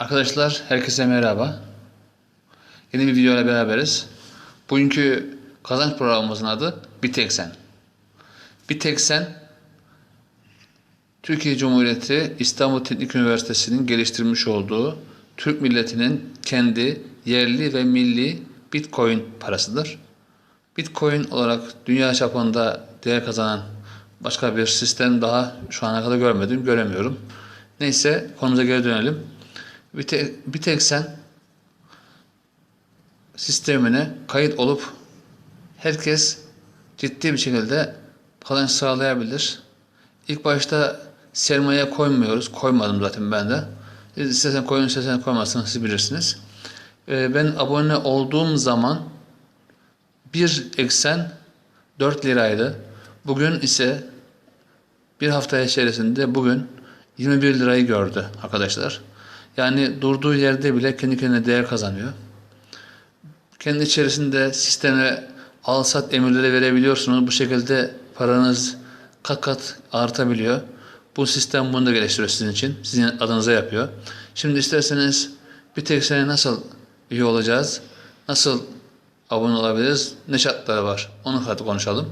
Arkadaşlar herkese merhaba. Yeni bir videoyla beraberiz. Bugünkü kazanç programımızın adı Bir Tek Sen. Bir Tek Sen Türkiye Cumhuriyeti İstanbul Teknik Üniversitesi'nin geliştirmiş olduğu Türk milletinin kendi yerli ve milli Bitcoin parasıdır. Bitcoin olarak dünya çapında değer kazanan başka bir sistem daha şu ana kadar görmedim, göremiyorum. Neyse konumuza geri dönelim. Bir tek, bir tek sen sistemine kayıt olup herkes ciddi bir şekilde kazanç sağlayabilir. İlk başta sermaye koymuyoruz. Koymadım zaten ben de. Siz istersen koyun, istersen koymazsınız siz bilirsiniz. Ee, ben abone olduğum zaman bir eksen 4 liraydı. Bugün ise bir hafta içerisinde bugün 21 lirayı gördü arkadaşlar. Yani durduğu yerde bile kendi kendine değer kazanıyor. Kendi içerisinde sisteme al sat emirleri verebiliyorsunuz. Bu şekilde paranız kat kat artabiliyor. Bu sistem bunu da geliştiriyor sizin için. Sizin adınıza yapıyor. Şimdi isterseniz bir tek sene nasıl üye olacağız? Nasıl abone olabiliriz? Ne şartları var? Onu hadi konuşalım.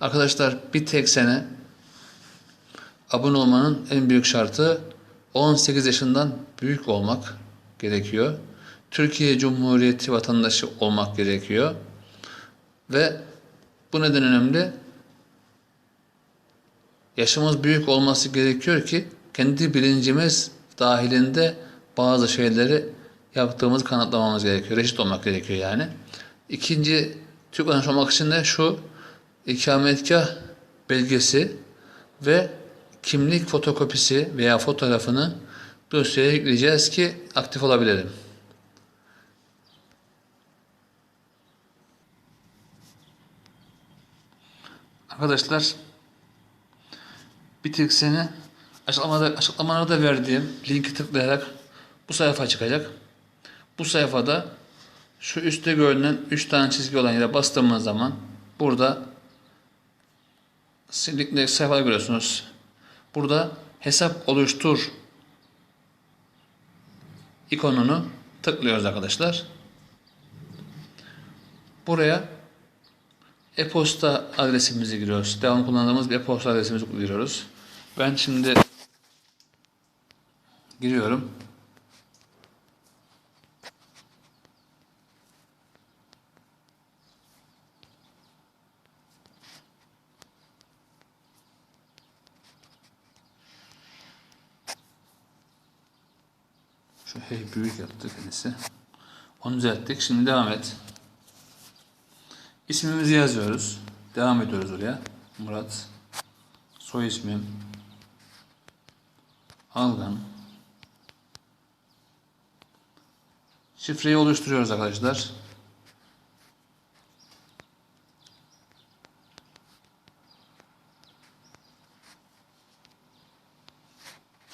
Arkadaşlar bir tek sene abone olmanın en büyük şartı 18 yaşından büyük olmak gerekiyor. Türkiye Cumhuriyeti vatandaşı olmak gerekiyor. Ve bu neden önemli? Yaşımız büyük olması gerekiyor ki kendi bilincimiz dahilinde bazı şeyleri yaptığımızı kanıtlamamız gerekiyor. Reşit olmak gerekiyor yani. İkinci Türk vatandaşı olmak için de şu ikametgah belgesi ve kimlik fotokopisi veya fotoğrafını dosyaya yükleyeceğiz ki aktif olabilelim. Arkadaşlar seni açıklamada, açıklamalarda verdiğim linki tıklayarak bu sayfa çıkacak. Bu sayfada şu üstte görünen 3 tane çizgi olan yere bastığımız zaman burada linkli sayfaları görüyorsunuz. Burada hesap oluştur ikonunu tıklıyoruz arkadaşlar. Buraya e-posta adresimizi giriyoruz. Devam kullandığımız bir e-posta adresimizi giriyoruz. Ben şimdi giriyorum. Şu hey büyük kendisi. Onu düzelttik. Şimdi devam et. İsmimizi yazıyoruz. Devam ediyoruz oraya. Murat. Soy ismim. Algan. Şifreyi oluşturuyoruz arkadaşlar.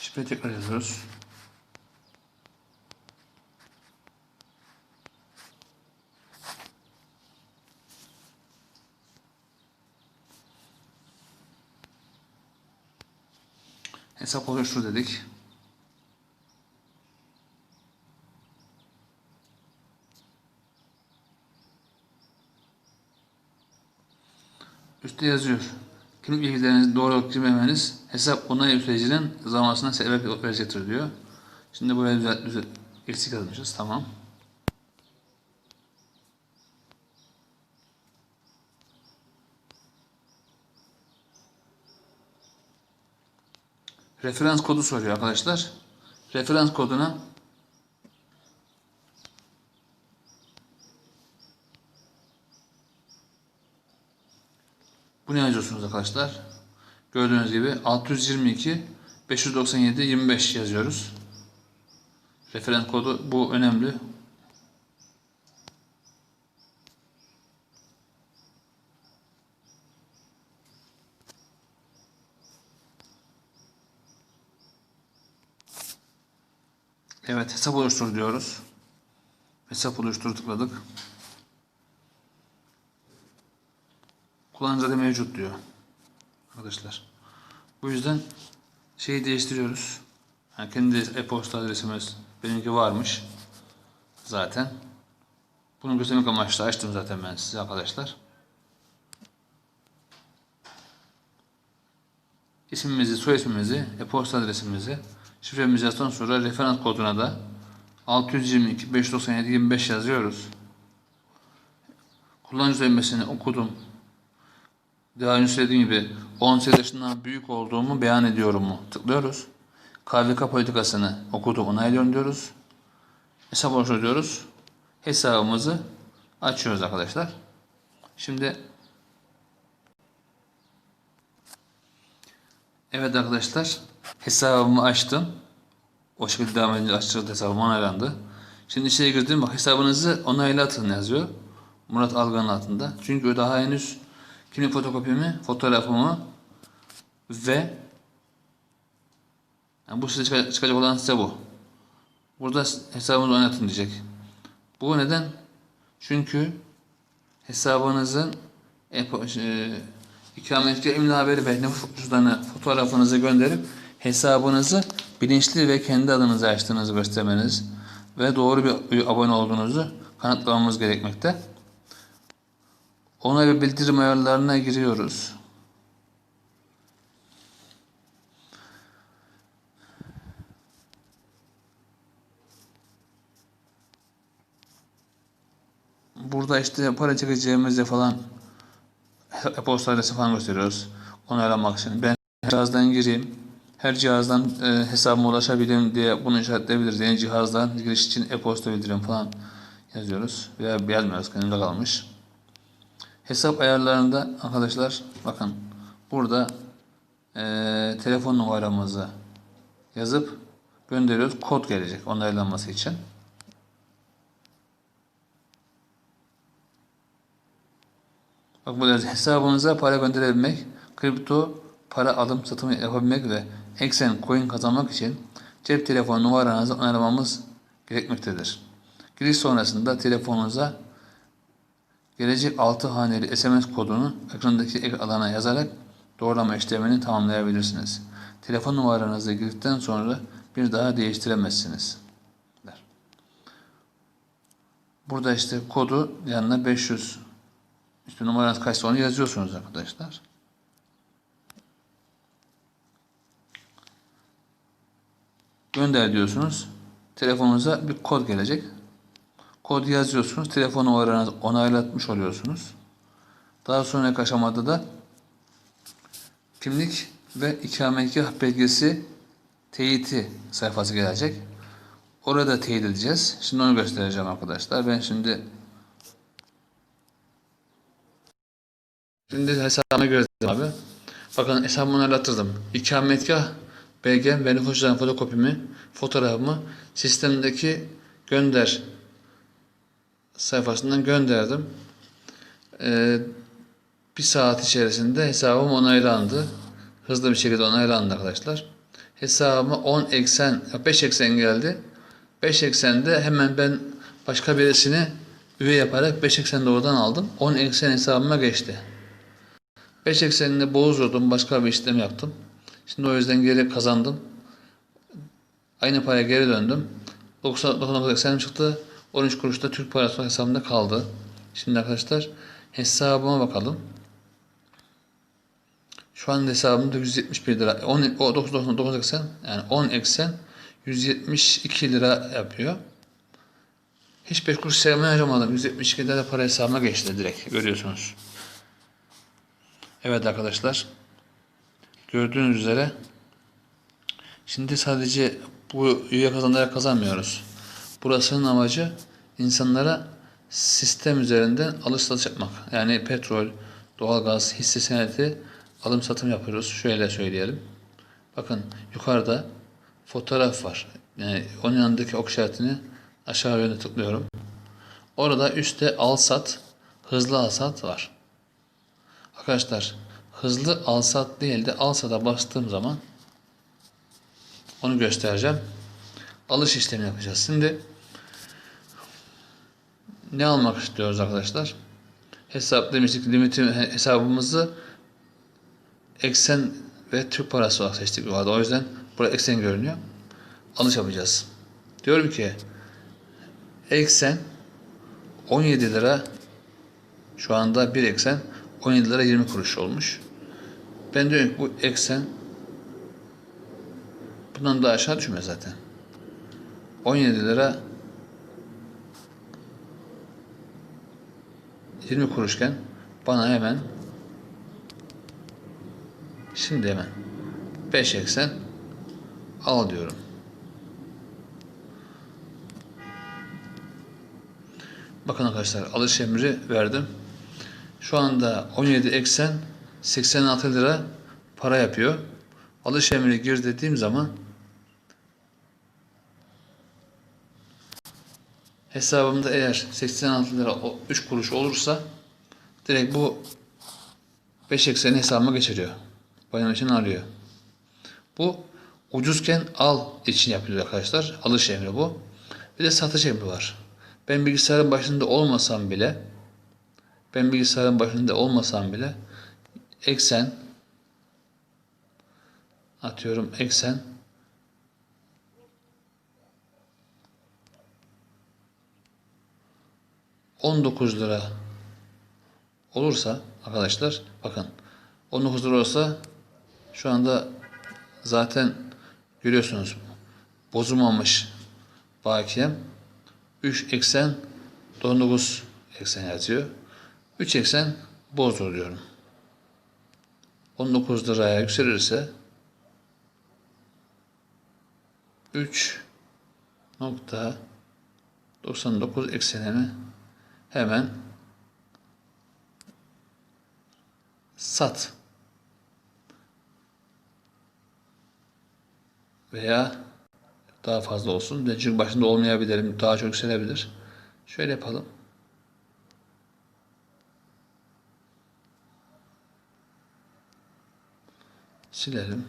Şifreyi tekrar yazıyoruz. Hesap oluştur dedik. Üstte yazıyor. Kimlik bilgilerinizi doğru girmemeniz hesap onay sürecinin zamanına sebep verecektir diyor. Şimdi buraya düzelt, düzelt, eksik yazmışız. Tamam. Referans kodu soruyor arkadaşlar. Referans koduna Bunu yazıyorsunuz arkadaşlar. Gördüğünüz gibi 622 597 25 yazıyoruz. Referans kodu bu önemli. Evet hesap oluştur diyoruz. Hesap oluştur tıkladık. Kullanıcı adı mevcut diyor. Arkadaşlar. Bu yüzden şeyi değiştiriyoruz. Yani kendi e-posta adresimiz benimki varmış zaten. Bunu göstermek amaçlı açtım zaten ben size arkadaşlar. İsmimizi, soy ismimizi, e-posta adresimizi, şifremizi yazdıktan sonra referans koduna da 622 597 25 yazıyoruz. Kullanıcı öğrenmesini okudum. Daha önce söylediğim gibi 18 yaşından büyük olduğumu beyan ediyorum mu? Tıklıyoruz. KVK politikasını okudum, onaylıyorum diyoruz. Hesap oluştur diyoruz. Hesabımızı açıyoruz arkadaşlar. Şimdi Evet arkadaşlar hesabımı açtım. O şekilde devam edince açıldı hesabım onaylandı. Şimdi içeri girdim bak hesabınızı onaylatın yazıyor. Murat Algan'ın altında. Çünkü daha henüz kimlik fotokopimi, fotoğrafımı ve yani bu size çıkacak, olan size bu. Burada hesabınızı oynatın diyecek. Bu neden? Çünkü hesabınızın e, e, ikametgah imla haberi ve nüfus fotoğrafınızı gönderip hesabınızı bilinçli ve kendi adınıza açtığınızı göstermeniz ve doğru bir abone olduğunuzu kanıtlamamız gerekmekte. Ona ve bildirim ayarlarına giriyoruz. Burada işte para çekeceğimizde falan e-posta adresi falan gösteriyoruz. Onaylamak için. Ben her cihazdan gireyim. Her cihazdan e, hesabıma ulaşabileyim diye bunu işaretleyebiliriz. Yeni cihazdan giriş için e-posta bildirim falan yazıyoruz. Veya yazmıyoruz. Kendimde kalmış. Hesap ayarlarında arkadaşlar bakın burada e, telefon numaramızı yazıp gönderiyoruz. Kod gelecek onaylanması için. Bak burada hesabınıza para gönderebilmek, kripto para alım satımı yapabilmek ve eksen coin kazanmak için cep telefonu numaranızı onaylamamız gerekmektedir. Giriş sonrasında telefonunuza gelecek 6 haneli SMS kodunu ekrandaki ek alana yazarak doğrulama işlemini tamamlayabilirsiniz. Telefon numaranızı girdikten sonra bir daha değiştiremezsiniz. Burada işte kodu yanına 500 işte numaranız kaçsa onu yazıyorsunuz arkadaşlar. Gönder diyorsunuz. Telefonunuza bir kod gelecek. Kod yazıyorsunuz. Telefon numaranızı onaylatmış oluyorsunuz. Daha sonraki aşamada da kimlik ve ikametgah belgesi teyiti sayfası gelecek. Orada teyit edeceğiz. Şimdi onu göstereceğim arkadaşlar. Ben şimdi Şimdi hesabıma girdim abi. Bakın hesabımı onaylattırdım. İkametgah belgem ve nüfus cüzdanı fotokopimi, fotoğrafımı sistemdeki gönder sayfasından gönderdim. Ee, bir saat içerisinde hesabım onaylandı. Hızlı bir şekilde onaylandı arkadaşlar. Hesabıma 10 eksen, 5 eksen geldi. 5 eksende hemen ben başka birisini üye yaparak 5 eksen de oradan aldım. 10 eksen hesabıma geçti. 5 eksenini bozdurdum. Başka bir işlem yaptım. Şimdi o yüzden geri kazandım. Aynı paraya geri döndüm. 99 eksenim çıktı. 13 kuruş da Türk parası hesabımda kaldı. Şimdi arkadaşlar hesabıma bakalım. Şu an hesabımda 171 lira. 10, o 999 eksen yani 10 eksen 172 lira yapıyor. Hiç 5 kuruş sermaye harcamadım. 172 lira para hesabıma geçti direkt. Görüyorsunuz. Evet arkadaşlar. Gördüğünüz üzere şimdi sadece bu üye kazanarak kazanmıyoruz. Burasının amacı insanlara sistem üzerinden alış satış yapmak. Yani petrol, doğalgaz, hisse senedi alım satım yapıyoruz. Şöyle söyleyelim. Bakın yukarıda fotoğraf var. Yani onun yanındaki ok işaretini aşağı yönde tıklıyorum. Orada üstte al sat, hızlı al sat var. Arkadaşlar hızlı alsat değil de alsata bastığım zaman onu göstereceğim. Alış işlemi yapacağız. Şimdi ne almak istiyoruz arkadaşlar? Hesap demiştik limiti hesabımızı eksen ve Türk parası olarak seçtik. O yüzden burada eksen görünüyor. alış yapacağız. Diyorum ki eksen 17 lira şu anda bir eksen 17 lira 20 kuruş olmuş. Ben diyorum ki bu eksen bundan daha aşağı düşmez zaten. 17 lira 20 kuruşken bana hemen şimdi hemen 5 eksen al diyorum. Bakın arkadaşlar alış emri verdim. Şu anda 17 eksen 86 lira para yapıyor. Alış emri gir dediğim zaman hesabımda eğer 86 lira 3 kuruş olursa direkt bu 5 ekseni hesabıma geçiriyor. Benim için alıyor. Bu ucuzken al için yapılıyor arkadaşlar. Alış emri bu. Bir de satış emri var. Ben bilgisayarın başında olmasam bile ben bilgisayarın başında olmasam bile eksen atıyorum eksen on dokuz lira olursa arkadaşlar bakın 19 lira olsa şu anda zaten görüyorsunuz bozulmamış bakiyem 3 eksen 99 eksen yazıyor. 3 eksen bozdur diyorum. 19 liraya yükselirse 3.99 eksenini hemen sat veya daha fazla olsun. Çünkü başında olmayabilirim. Daha çok yükselebilir. Şöyle yapalım. Silelim.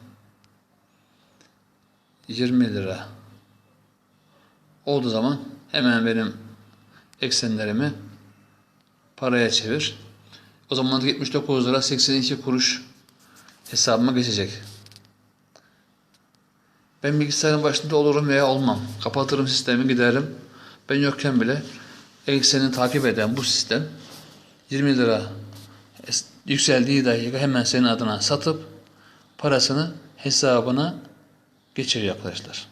20 lira olduğu zaman hemen benim eksenlerimi paraya çevir. O zaman 79 lira 82 kuruş hesabıma geçecek. Ben bilgisayarın başında olurum veya olmam. Kapatırım sistemi giderim. Ben yokken bile ekseni takip eden bu sistem 20 lira yükseldiği dakika hemen senin adına satıp parasını hesabına geçiriyor arkadaşlar.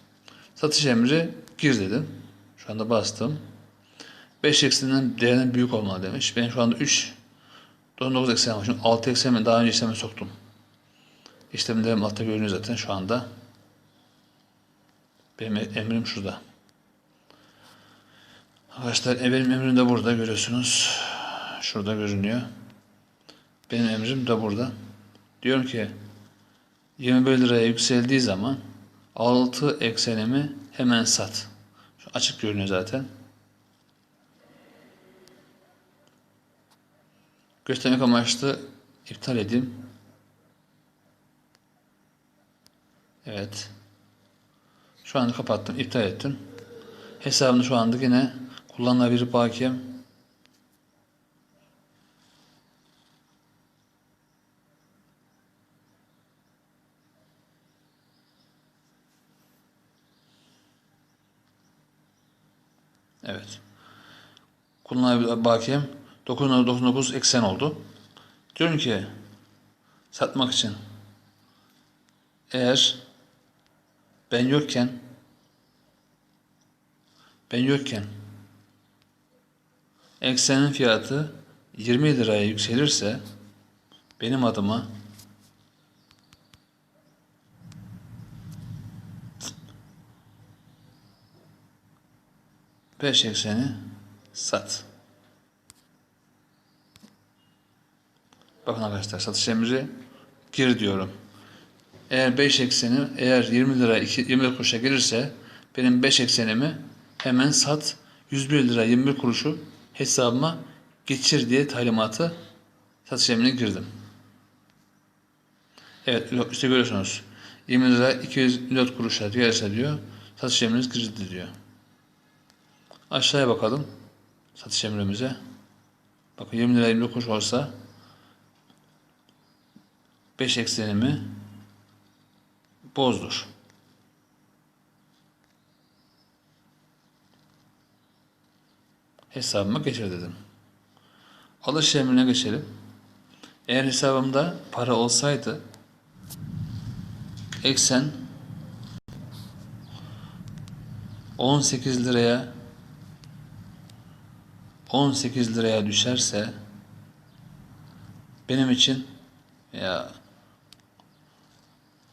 Satış emri gir dedim. Şu anda bastım. 5 eksenden değerinin büyük olmalı demiş. Ben şu anda 3 9 eksen var. Çünkü 6 ekseni daha önce işleme soktum. İşlemlerim altta görünüyor zaten şu anda. Benim emrim şurada. Arkadaşlar e, benim emrim de burada görüyorsunuz. Şurada görünüyor. Benim emrim de burada. Diyorum ki 21 liraya yükseldiği zaman 6 eksenimi hemen sat. Şu açık görünüyor zaten. Göstermek amaçlı iptal edeyim. Evet. Şu anda kapattım, iptal ettim. Hesabını şu anda yine kullanılabilir bakiyem. Evet. Kullanılabilir bakiyem 9.99 eksen oldu. Diyorum ki satmak için eğer ben yokken ben yokken eksenin fiyatı 20 liraya yükselirse benim adıma beş ekseni sat. Bakın arkadaşlar satış emri gir diyorum. Eğer 5 ekseni eğer 20 lira 20 kuruşa gelirse benim 5 eksenimi hemen sat 101 lira 21 kuruşu hesabıma geçir diye talimatı satış emrine girdim. Evet işte görüyorsunuz 20 lira 204 kuruşa gelirse diyor satış emriniz girdi diyor. Aşağıya bakalım. Satış emrimize. Bakın 20 lira 20 kuruş olsa 5 eksenimi bozdur. Hesabıma geçir dedim. Alış emrine geçelim. Eğer hesabımda para olsaydı eksen 18 liraya 18 liraya düşerse benim için ya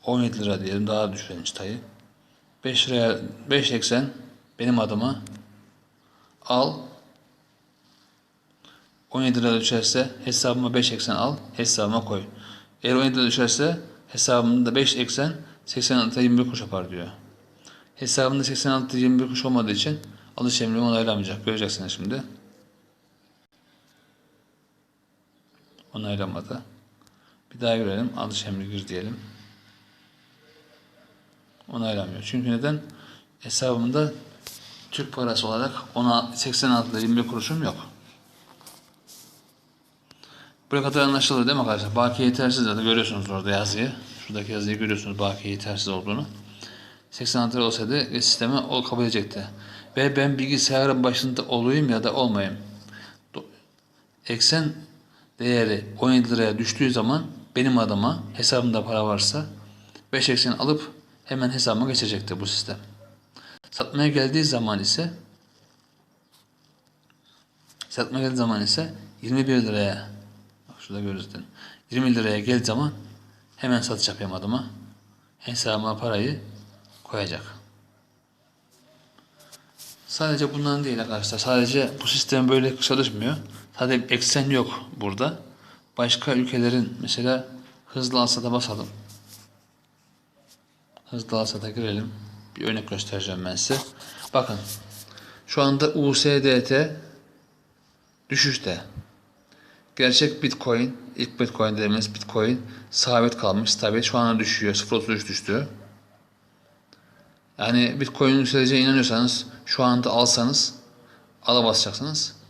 17 lira diyelim daha düşelim çıtayı. 5 liraya 5 eksen benim adıma al 17 lira düşerse hesabıma 5 eksen al hesabıma koy. Eğer 17 lira düşerse hesabımda 5 eksen 86 21 kuruş yapar diyor. Hesabımda 86 21 kuruş olmadığı için alış emrimi onaylamayacak. Göreceksiniz şimdi. Onaylamadı. Bir daha görelim. Alış emri gir diyelim. Onaylamıyor. Çünkü neden? Hesabımda Türk parası olarak ona 86 lira 21 kuruşum yok. Buraya kadar anlaşılır değil mi arkadaşlar? Bakiye yetersiz zaten görüyorsunuz orada yazıyı. Şuradaki yazıyı görüyorsunuz bakiye yetersiz olduğunu. 86 lira olsaydı sisteme o kabul edecekti. Ve ben bilgisayarın başında olayım ya da olmayayım. Eksen değeri 17 liraya düştüğü zaman benim adıma hesabımda para varsa 5 eksen alıp hemen hesabıma geçecekti bu sistem. Satmaya geldiği zaman ise satmaya geldiği zaman ise 21 liraya bak şurada görürsün. 20 liraya geldiği zaman hemen satış yapayım adıma. Hesabıma parayı koyacak. Sadece bundan değil arkadaşlar. Sadece bu sistem böyle çalışmıyor. Sadece eksen yok burada. Başka ülkelerin mesela hızlı alsata basalım. Hızlı alsata girelim. Bir örnek göstereceğim ben size. Bakın. Şu anda USDT düşüşte. Gerçek Bitcoin, ilk Bitcoin dediğimiz Bitcoin sabit kalmış, stabil. Şu anda düşüyor. 0.33 düştü. Yani Bitcoin'in yükseleceğine inanıyorsanız şu anda alsanız ala basacaksınız.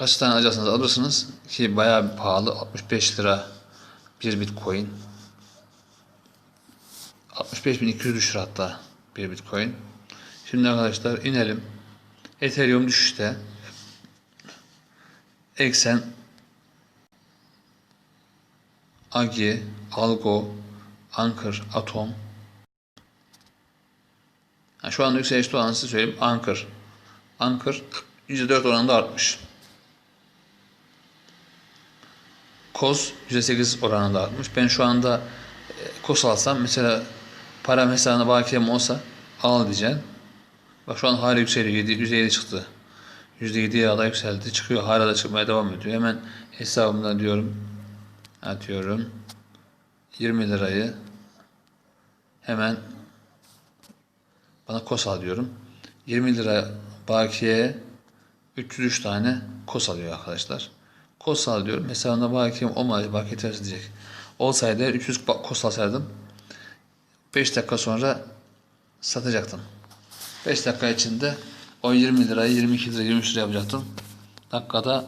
Kaç tane alacaksınız alırsınız ki bayağı pahalı 65 lira bir Bitcoin. 65.200 düşür hatta bir Bitcoin. Şimdi arkadaşlar inelim. Ethereum düşüşte. Eksen Agi, Algo, Anchor, Atom, yani şu anda yükselişte olanı size söyleyeyim. Anchor. Anchor %4 oranında artmış. Koz %8 oranında artmış. Ben şu anda e, Koz alsam mesela param hesabına bakiyem olsa al diyeceğim. Bak şu an hala yükseliyor. 7, %7 çıktı. %7'ye kadar yükseldi. Çıkıyor. Hala da çıkmaya devam ediyor. Hemen hesabımdan diyorum atıyorum 20 lirayı hemen bana kos al diyorum. 20 lira bakiye 303 tane kos alıyor arkadaşlar. Kos al diyorum. Hesabında bakiyem olmadı. Bakiye tersi diyecek. Olsaydı 300 ba- kos alsaydım 5 dakika sonra satacaktım. 5 dakika içinde o 20 lirayı 22 lira 23 lira yapacaktım. Dakikada